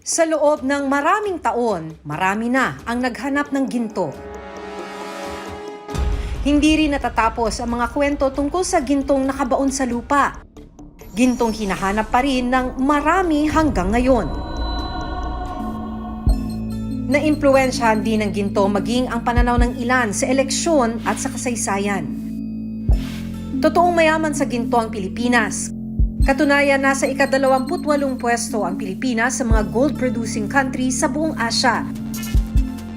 Sa loob ng maraming taon, marami na ang naghanap ng ginto. Hindi rin natatapos ang mga kwento tungkol sa gintong nakabaon sa lupa. Gintong hinahanap pa rin ng marami hanggang ngayon. Naimpluwensyahan din ng ginto maging ang pananaw ng ilan sa eleksyon at sa kasaysayan. Totoong mayaman sa ginto ang Pilipinas. Katunayan, nasa ikadalawamputwalong pwesto ang Pilipinas sa mga gold-producing countries sa buong Asya.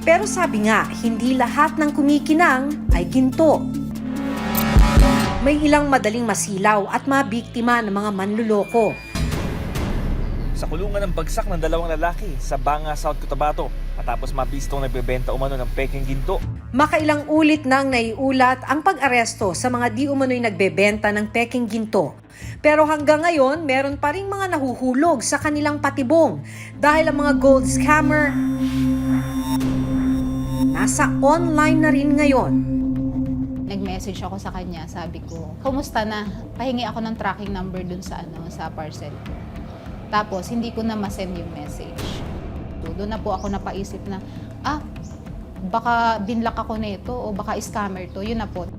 Pero sabi nga, hindi lahat ng kumikinang ay ginto. May ilang madaling masilaw at mabiktima ng mga manluloko. Sa kulungan ng bagsak ng dalawang lalaki sa Banga, South Cotabato matapos mabistong nagbebenta umano ng peking ginto. Makailang ulit nang naiulat ang pag-aresto sa mga di umano'y nagbebenta ng peking ginto. Pero hanggang ngayon, meron pa rin mga nahuhulog sa kanilang patibong dahil ang mga gold scammer nasa online na rin ngayon. Nag-message ako sa kanya, sabi ko, kumusta na? Pahingi ako ng tracking number dun sa ano, sa parcel ko. Tapos hindi ko na ma-send yung message. So, doon na po ako napaisip na, ah, baka binlock ako nito o baka scammer to. Yun na po.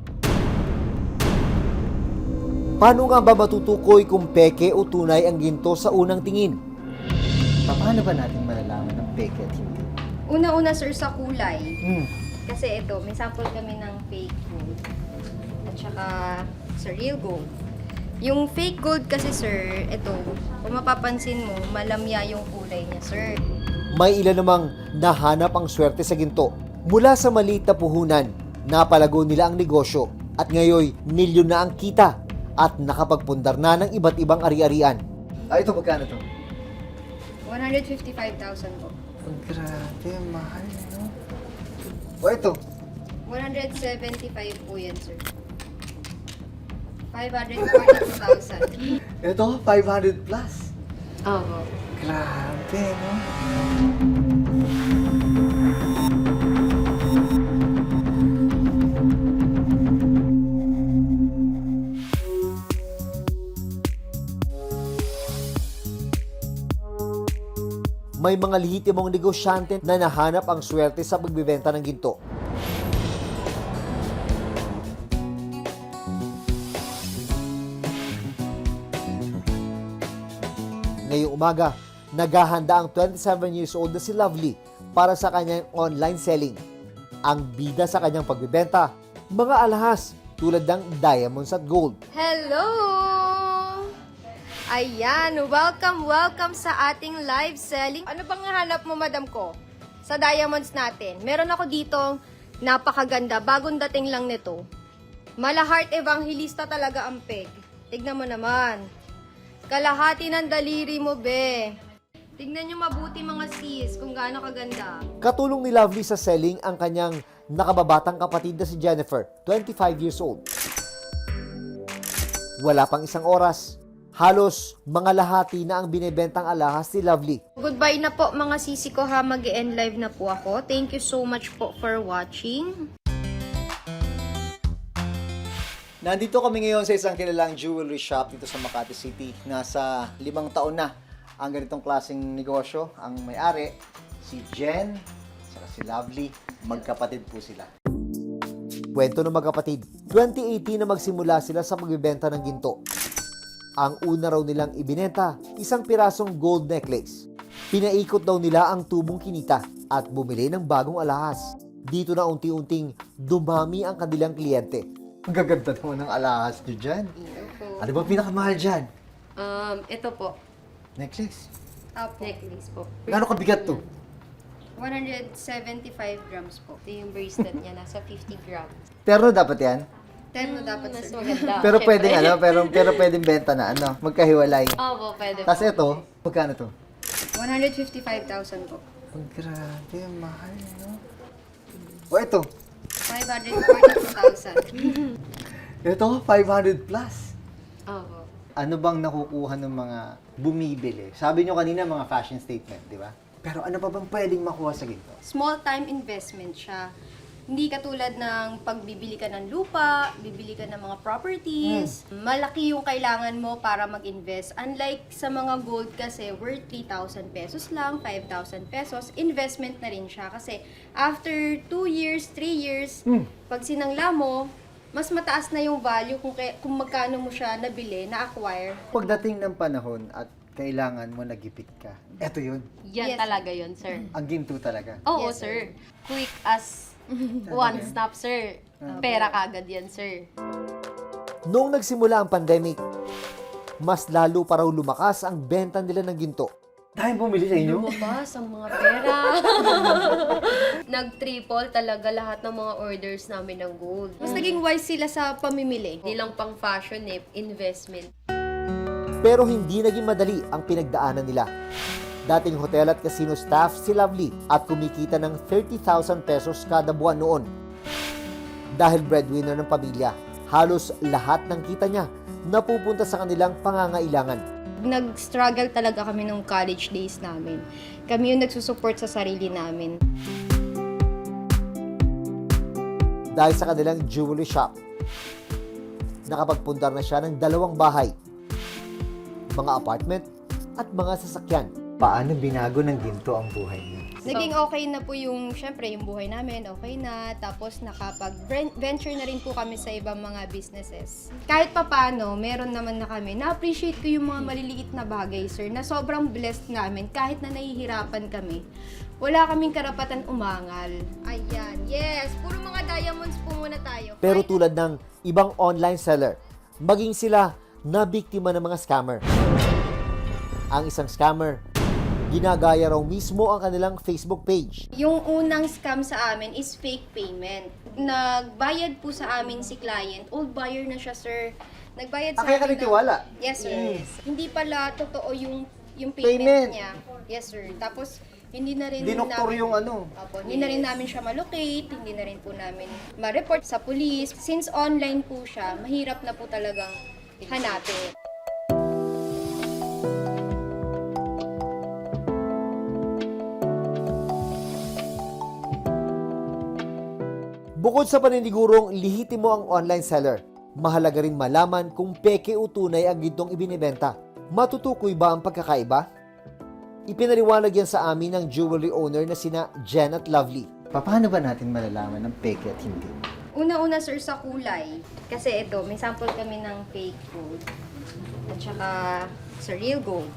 Paano nga ba matutukoy kung peke o tunay ang ginto sa unang tingin? Paano ba natin malalaman ng peke at hindi? Una-una sir sa kulay. Hmm. Kasi ito, may sample kami ng fake gold. At saka sa real gold. Yung fake gold kasi sir, ito, kung mapapansin mo, malamya yung kulay niya sir. May ilan namang nahanap ang swerte sa ginto. Mula sa maliit na puhunan, napalago nila ang negosyo at ngayoy milyon na ang kita at nakapagpundar na ng iba't ibang ari-arian. Ah, ito magkano to? 155,000 po. Ang grabe, mahal, no? O ito, 175 po yan sir. 542,000. ito, 500 plus. Oo. Grabe, no? May mga lehitimong negosyante na nahanap ang swerte sa pagbibenta ng ginto. Umaga, naghahanda ang 27 years old na si Lovely para sa kanyang online selling. Ang bida sa kanyang pagbibenta, mga alahas tulad ng diamonds at gold. Hello! Ayan, welcome, welcome sa ating live selling. Ano bang hanap mo, madam ko? Sa diamonds natin. Meron ako dito napakaganda, bagong dating lang nito. Malahart evangelista talaga ang peg. Tignan mo naman. Kalahati ng daliri mo, be. Tignan nyo mabuti mga sis kung gaano kaganda. Katulong ni Lovely sa selling ang kanyang nakababatang kapatid na si Jennifer, 25 years old. Wala pang isang oras, halos mga lahati na ang binebentang alahas ni Lovely. Goodbye na po mga sisi ko ha, mag end live na po ako. Thank you so much po for watching. Nandito kami ngayon sa isang kilalang jewelry shop dito sa Makati City. Nasa limang taon na ang ganitong klaseng negosyo. Ang may-ari, si Jen, saka si Lovely. Magkapatid po sila. Kwento ng magkapatid, 2018 na magsimula sila sa pagbibenta ng ginto. Ang una raw nilang ibinenta, isang pirasong gold necklace. Pinaikot daw nila ang tubong kinita at bumili ng bagong alahas. Dito na unti-unting dumami ang kanilang kliyente. Ang gaganda naman ng alahas nyo dyan. Ano ba pinakamahal dyan? Um, ito po. Necklace. Apo. Necklace po. Gano'ng kabigat to? 175 grams po. Ito yung bracelet niya, nasa 50 grams. Terno dapat yan? Terno dapat Mas sir. maganda. Pero pwedeng ano, pero, pero pwedeng benta na, ano, magkahiwalay. Opo, pwede po. Tapos ito, magkano to? 155,000 po. Ang grabe, mahal, no? O ito, 542,000. ito, 500 plus. Opo. Ano bang nakukuha ng mga bumibili? Sabi nyo kanina mga fashion statement, di ba? Pero ano pa bang pwedeng makuha sa ginto? Small time investment siya. Hindi katulad ng pagbibili ka ng lupa, bibili ka ng mga properties. Malaki yung kailangan mo para mag-invest. Unlike sa mga gold kasi worth 3,000 pesos lang, 5,000 pesos, investment na rin siya. Kasi after 2 years, 3 years, pag sinangla mo, mas mataas na yung value kung, kay- kung magkano mo siya nabili, na-acquire. Pagdating ng panahon at kailangan mo nagipit ka, eto yun. Yan Yes. talaga yun, sir. Ang ginto talaga. Oo, Yes, sir. Quick as one stop, sir. Pera kagad yan, sir. Noong nagsimula ang pandemic, mas lalo pa raw lumakas ang benta nila ng ginto. Dahil bumili sa inyo? Lumabas ang mga pera. Nag-triple talaga lahat ng mga orders namin ng gold. Mas naging wise sila sa pamimili. Hindi lang pang fashion eh, investment. Pero hindi naging madali ang pinagdaanan nila. Dating hotel at casino staff si Lovely at kumikita ng 30,000 pesos kada buwan noon. Dahil breadwinner ng pamilya, halos lahat ng kita niya napupunta sa kanilang pangangailangan. Nag-struggle talaga kami nung college days namin. Kami yung nagsusupport sa sarili namin. Dahil sa kanilang jewelry shop, nakapagpundar na siya ng dalawang bahay, mga apartment at mga sasakyan. Paano binago ng ginto ang buhay niyo? Naging okay na po yung, syempre, yung buhay namin, okay na. Tapos nakapag-venture na rin po kami sa ibang mga businesses. Kahit papano, meron naman na kami. Na-appreciate ko yung mga maliliit na bagay, sir, na sobrang blessed namin kahit na nahihirapan kami. Wala kaming karapatan umangal. Ayan, yes. Puro mga diamonds po muna tayo. Pero tulad ng ibang online seller, maging sila na biktima ng mga scammer. Ang isang scammer, ginagaya raw mismo ang kanilang Facebook page. Yung unang scam sa amin is fake payment. Nagbayad po sa amin si client. Old buyer na siya, sir. Nagbayad sa Ah, kaya ka ng- nagtiwala? Yes, sir. Hindi pala totoo yung yung Payment. payment, niya. Yes, sir. Tapos hindi na rin Dinoktor namin- yung ano. Opo, hindi na rin namin siya malocate, hindi na rin po namin ma-report sa police. Since online po siya, mahirap na po talagang hanapin. Bukod sa paninigurong lihiti mo ang online seller, mahalaga rin malaman kung peke o tunay ang gintong ibinibenta. Matutukoy ba ang pagkakaiba? Ipinaliwanag yan sa amin ng jewelry owner na sina Jen at Lovely. Paano ba natin malalaman ng peke at hindi? Una-una, sir, sa kulay. Kasi ito, may sample kami ng fake gold. At saka sa real gold.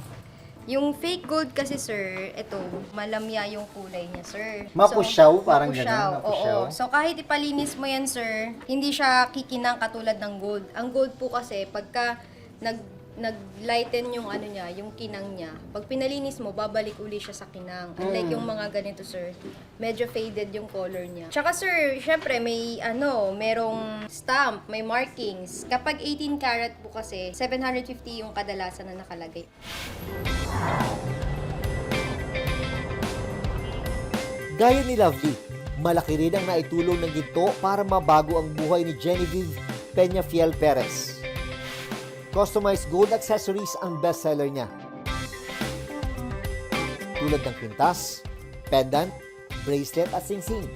Yung fake gold kasi, sir, ito, malamya yung kulay niya, sir. Mapusyaw, parang mapusyaw, ganun, mapusyaw. Oo. So, kahit ipalinis mo yan, sir, hindi siya kikinang katulad ng gold. Ang gold po kasi, pagka nag nag-lighten yung ano niya, yung kinang niya. Pag pinalinis mo, babalik uli siya sa kinang. Unlike yung mga ganito, sir, medyo faded yung color niya. Tsaka, sir, syempre, may ano, merong stamp, may markings. Kapag 18 karat po kasi, 750 yung kadalasan na nakalagay. Gaya ni Lovely, malaki rin ang naitulong ng ginto para mabago ang buhay ni Genevieve Peñafiel Perez. Customized gold accessories ang bestseller niya. Tulad ng pintas, pendant, bracelet at singsing.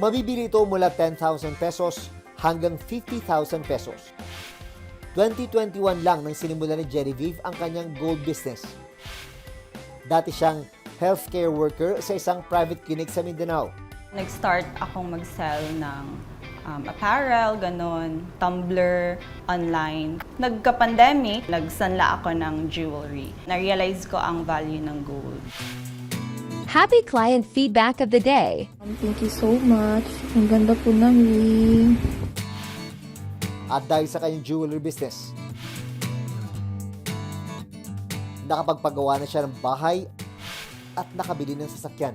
Mabibili ito mula 10,000 pesos hanggang 50,000 pesos. 2021 lang nang sinimula ni Genevieve ang kanyang gold business. Dati siyang healthcare worker sa isang private clinic sa Mindanao. Nag-start akong mag-sell ng um, apparel, ganon, tumbler, online. Nagka-pandemic, nagsanla ako ng jewelry. Na-realize ko ang value ng gold. Happy client feedback of the day. Um, Thank you so much. Ang ganda po ng ring. At dahil sa kanyang jewelry business, nakapagpagawa na siya ng bahay at nakabili ng sasakyan.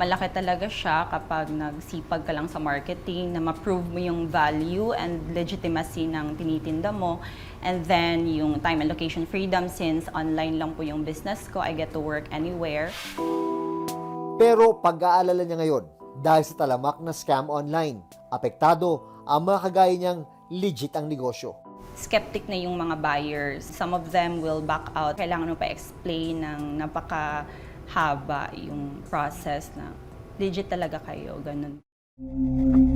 Malaki talaga siya kapag nagsipag ka lang sa marketing, na ma-prove mo yung value and legitimacy ng tinitinda mo. And then, yung time and location freedom since online lang po yung business ko, I get to work anywhere. Pero pag-aalala niya ngayon, dahil sa talamak na scam online, apektado ang mga kagaya niyang legit ang negosyo. skeptic na yung mga buyers. Some of them will back out. Kailangan mo pa explain ng napakahaba yung process na legit talaga kayo, ganun.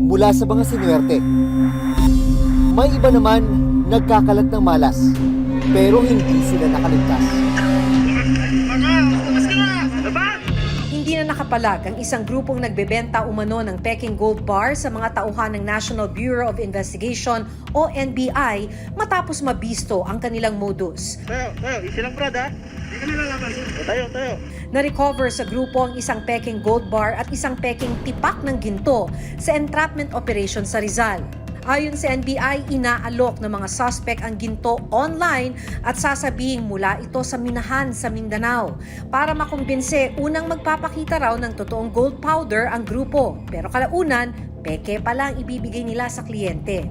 Mula sa mga sinuwerte. May iba naman nagkakalat ng malas, pero hindi sila nakaligtas. Hindi na nakapalag ang isang grupong nagbebenta umano ng Peking Gold Bar sa mga tauhan ng National Bureau of Investigation o NBI matapos mabisto ang kanilang modus. Tayo, tayo, easy lang brad ha. Hindi ka nalalaman. Tayo, tayo. Na-recover sa grupo ang isang Peking Gold Bar at isang Peking Tipak ng Ginto sa entrapment operation sa Rizal. Ayon sa NBI, inaalok ng mga suspect ang ginto online at sasabing mula ito sa minahan sa Mindanao. Para makumbinse, unang magpapakita raw ng totoong gold powder ang grupo. Pero kalaunan, peke pa lang ibibigay nila sa kliyente.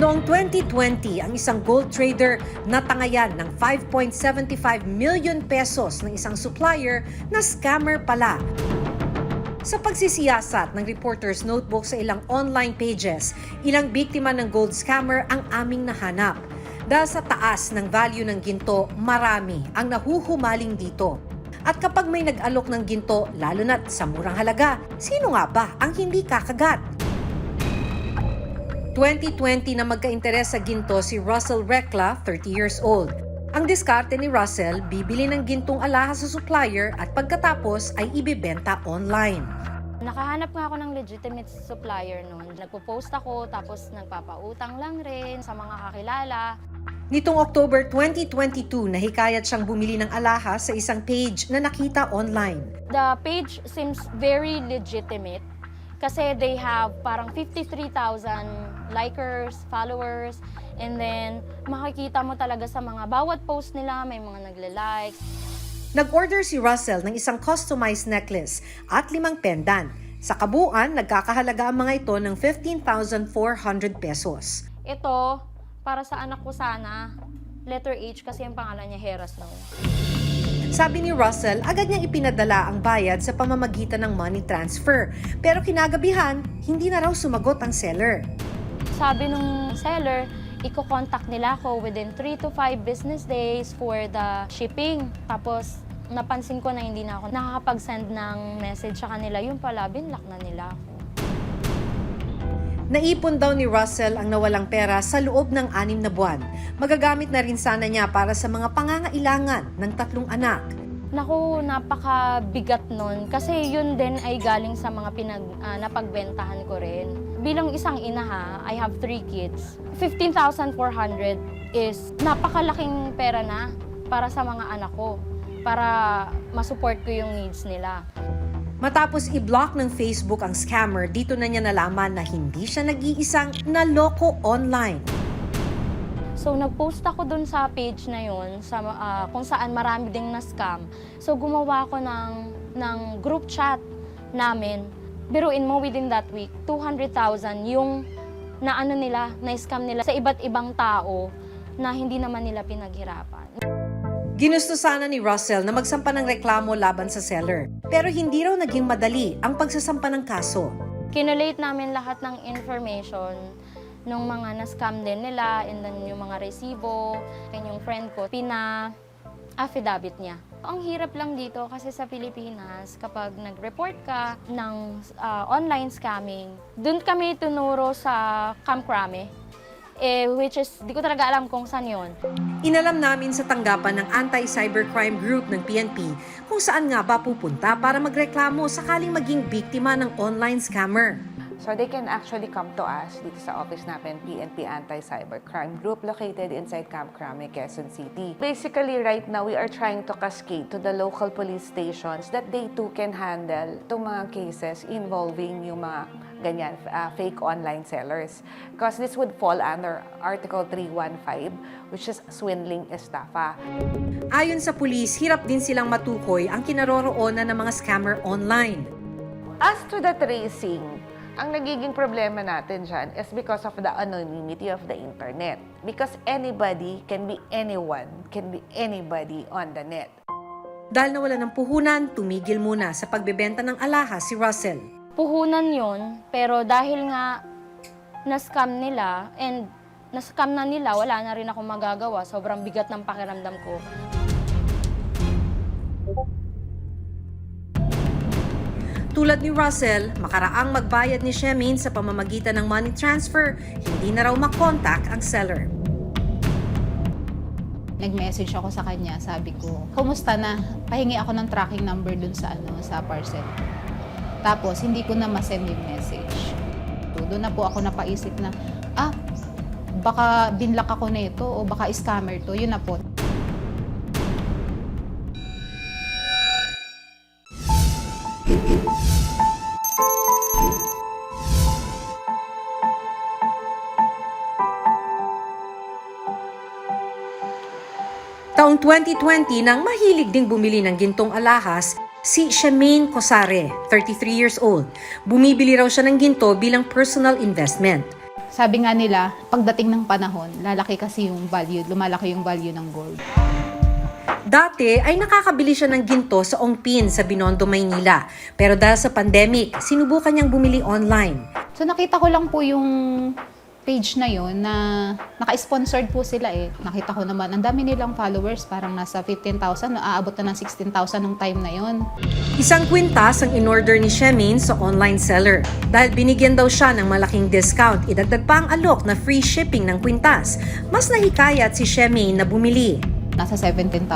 Noong 2020, ang isang gold trader natangayan ng 5.75 million pesos ng isang supplier na scammer pala. Sa pagsisiyasat ng Reporter's Notebook sa ilang online pages, ilang biktima ng gold scammer ang aming nahanap. Dahil sa taas ng value ng ginto, marami ang nahuhumaling dito. At kapag may nag-alok ng ginto, lalo na't sa murang halaga, sino nga ba ang hindi kakagat? 2020 na magka-interes sa ginto si Russell Recla, 30 years old. Ang diskarte ni Russell, bibili ng gintong alahas sa supplier at pagkatapos ay ibibenta online. Nakahanap nga ako ng legitimate supplier noon. Nagpo-post ako, tapos nagpapautang lang rin sa mga kakilala. Nitong October 2022, nahikayat siyang bumili ng alahas sa isang page na nakita online. The page seems very legitimate kasi they have parang 53,000 likers, followers, and then makikita mo talaga sa mga bawat post nila, may mga nagle-likes. Nag-order si Russell ng isang customized necklace at limang pendant. Sa kabuuan, nagkakahalaga ang mga ito ng 15,400 pesos. Ito, para sa anak ko sana, letter H kasi ang pangalan niya Heras Snow. Sabi ni Russell, agad niyang ipinadala ang bayad sa pamamagitan ng money transfer. Pero kinagabihan, hindi na raw sumagot ang seller. Sabi nung seller, iko-contact nila ako within 3 to 5 business days for the shipping. Tapos, napansin ko na hindi na ako nakakapag-send ng message sa kanila. Yung pala, binlock na nila ako. Naipon daw ni Russell ang nawalang pera sa loob ng anim na buwan. Magagamit na rin sana niya para sa mga pangangailangan ng tatlong anak. Naku, napakabigat nun. Kasi yun din ay galing sa mga pinag, ah, napagbentahan ko rin. Bilang isang ina ha, I have three kids. 15,400 is napakalaking pera na para sa mga anak ko. Para masupport ko yung needs nila. Matapos i-block ng Facebook ang scammer, dito na niya nalaman na hindi siya nag-iisang naloko online. So, nag-post ako dun sa page na yun, sa, ah, kung saan marami ding na-scam. So, gumawa ako ng, ng group chat namin. Biruin mo within that week, 200,000 yung na ano nila, na-scam nila sa iba't ibang tao na hindi naman nila pinaghirapan. Ginusto sana ni Russell na magsampa ng reklamo laban sa seller. Pero hindi raw naging madali ang pagsasampa ng kaso. Kinolate namin lahat ng information nung mga na-scam din nila and then yung mga resibo, and yung friend ko, pina-affidavit niya. Ang hirap lang dito kasi sa Pilipinas, kapag nag-report ka ng ah, online scamming, dun kami tunuro sa Camp Crame, eh, which is, di ko talaga alam kung saan yon. Inalam namin sa tanggapan ng Anti-Cybercrime Group ng PNP kung saan nga ba pupunta para magreklamo sakaling maging biktima ng online scammer. So they can actually come to us dito sa office namin, PNP Anti-Cybercrime Group located inside Camp Crame, Quezon City. Basically, right now, we are trying to cascade to the local police stations that they too can handle itong mga cases involving yung mga ganyan, uh, fake online sellers. Because this would fall under Article 315, which is swindling estafa. Ayon sa pulis, hirap din silang matukoy ang kinaroroonan ng mga scammer online. As to the tracing, ang nagiging problema natin dyan is because of the anonymity of the internet. Because anybody can be anyone, can be anybody on the net. Dahil nawala ng puhunan, tumigil muna sa pagbebenta ng alahas si Russell. Puhunan yon pero dahil nga na-scam nila and na-scam na nila, wala na rin ako magagawa. Sobrang bigat ng pakiramdam ko. Tulad ni Russell, makaraang magbayad ni Shemin sa pamamagitan ng money transfer, hindi na raw makontak ang seller. Nag-message ako sa kanya, sabi ko, kumusta na? Pahingi ako ng tracking number dun sa ano sa parcel. Tapos hindi ko na ma-send yung message. So, doon na po ako napaisip na, ah, baka binlock ako na ito o baka scammer to. Yun na po. Taong 2020 nang mahilig ding bumili ng gintong alahas si Shemaine Cosare, 33 years old. Bumibili raw siya ng ginto bilang personal investment. Sabi nga nila, pagdating ng panahon, lalaki kasi yung value, lumalaki yung value ng gold. Dati ay nakakabili siya ng ginto sa Ongpin sa Binondo, Maynila. Pero dahil sa pandemic, sinubukan niyang bumili online. So nakita ko lang po yung page na yon na naka-sponsored po sila eh. Nakita ko naman, ang dami nilang followers, parang nasa 15,000, aabot na ng 16,000 nung time na yon. Isang kwintas ang in-order ni Shemin sa online seller. Dahil binigyan daw siya ng malaking discount, idagdag pa ang alok na free shipping ng kwintas. Mas nahikayat si Shemin na bumili. Nasa 17,000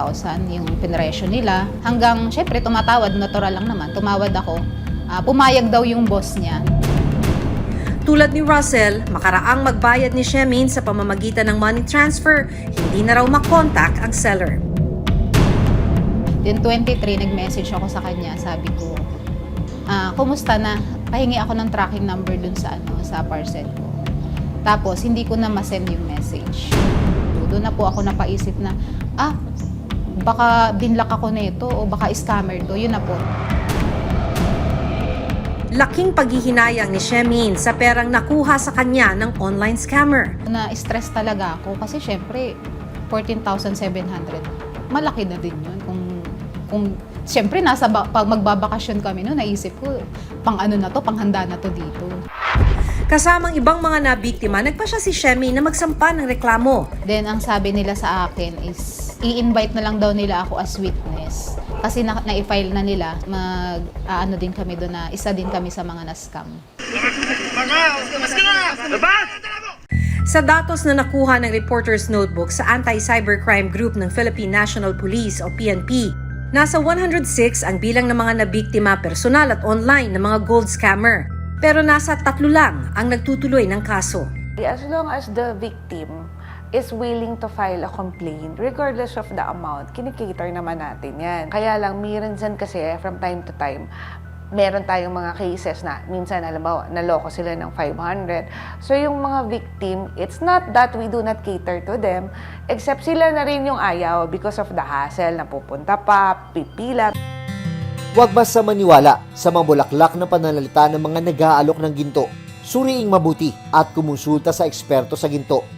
yung pinresyo nila. Hanggang, syempre, tumatawad, natural lang naman. Tumawad ako. Ah, pumayag daw yung boss niya. Tulad ni Russell, makaraang magbayad ni Shemin sa pamamagitan ng money transfer, hindi na raw makontak ang seller. Then 23, nag-message ako sa kanya. Sabi ko, ah, kumusta na? Pahingi ako ng tracking number dun sa, ano, sa parcel ko. Tapos, hindi ko na ma-send yung message. Doon na po ako napaisip na, ah, baka binlock ako na ito o baka scammer to. Yun na po. Laking paghihinayang ni Shemin sa perang nakuha sa kanya ng online scammer. Na-stress talaga ako kasi syempre, 14,700. Malaki na din yun. Kung, kung syempre, nasa ba- pag magbabakasyon kami no, naisip ko, pang ano na to, pang handa na to dito. Kasamang ibang mga nabiktima, nagpa siya si Shemi na magsampa ng reklamo. Then, ang sabi nila sa akin is, i-invite na lang daw nila ako as witness. Kasi na, na-file na nila, mag, ano din kami doon na, isa din kami sa mga na-scam. Sa datos na nakuha ng Reporter's Notebook sa Anti-Cybercrime Group ng Philippine National Police o PNP, nasa 106 ang bilang ng mga nabiktima personal at online ng mga gold scammer. Pero nasa tatlo lang ang nagtutuloy ng kaso. As long as the victim is willing to file a complaint, regardless of the amount, kinikater naman natin yan. Kaya lang, dyan kasi from time to time, meron tayong mga cases na minsan, alam mo, naloko sila ng 500. So yung mga victim, it's not that we do not cater to them, except sila na rin yung ayaw because of the hassle na pupunta pa, pipila. Huwag basta maniwala sa mga bulaklak na pananalita ng mga nag-aalok ng ginto. Suriing mabuti at kumonsulta sa eksperto sa ginto.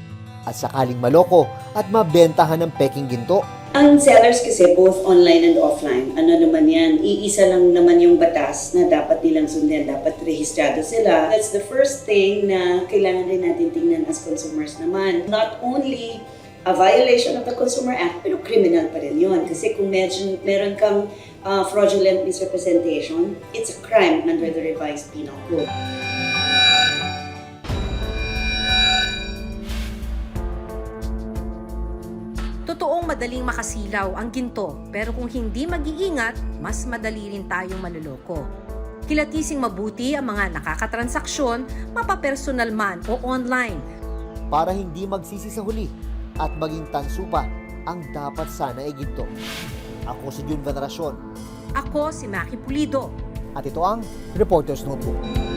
At sakaling maloko at mabentahan ng peking ginto, Ang sellers kasi both online and offline, ano naman yan, iisa lang naman yung batas na dapat nilang sundin, dapat rehistrado sila. That's the first thing na kailangan rin natin tingnan as consumers naman. Not only a violation of the Consumer Act, pero criminal pa rin yun. Kasi kung medyo, meron kang uh, fraudulent misrepresentation, it's a crime under the revised penal code. Madaling makasilaw ang ginto, pero kung hindi mag-iingat, mas madali rin tayong maluloko. Kilatising mabuti ang mga nakakatransaksyon, mapapersonal man o online. para hindi magsisi sa huli at maging tanso pa ang dapat sana ay ginto. Ako si Jun Veneracion Ako si Maki Pulido. at ito ang Reporter's Notebook.